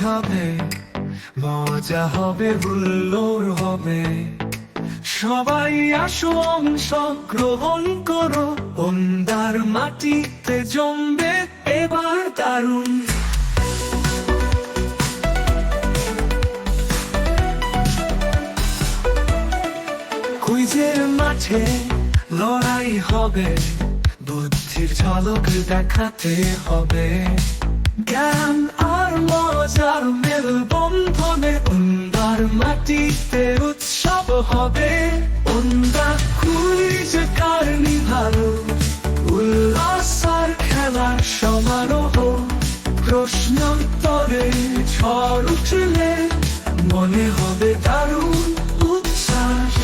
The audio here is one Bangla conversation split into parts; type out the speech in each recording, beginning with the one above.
যাবে, মজা হবে হুল্লোর হবে। সবাই আসো, অংশগ্রহণ করো অন্দার মাটিতে জমবে এবার দারুণ। কুইজের মাঠে লড়াই হবে, বুদ্ধির ঝলক দেখাতে হবে। জ্ঞান বন্ধনে উন্দার মাটিতে উৎসব হবে। উন্দা কুইজ কার্নিভাল উল্লাস আর খেলার সমারোহ। প্রশ্নোত্তরে ঝড় উঠলে মনে হবে দারুণ উচ্ছ্বাস।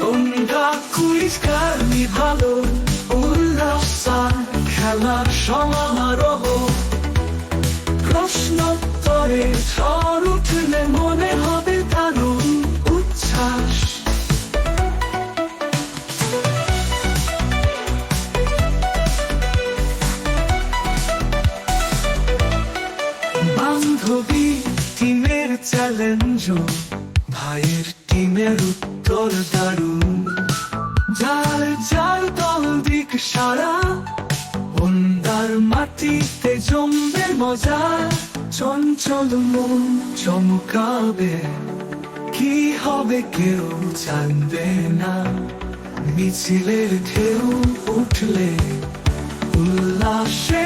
তোমরা খেলার সমারোহ। প্রশ্নোত্তরে ঝড় উঠলে মনে হবে দারুণ উচ্ছ্বাস। বান্ধবী টিমের চ্যালেঞ্জ, ভাইয়ের টিমের উত্তর দারুণ। যার যার দল দিক সারা মাটিতে জমবে মজা চঞ্চল মন চমকাবে। কি হবে কেউ জানবে না। মিছিলের ঢেউ উঠলে, উল্লাসে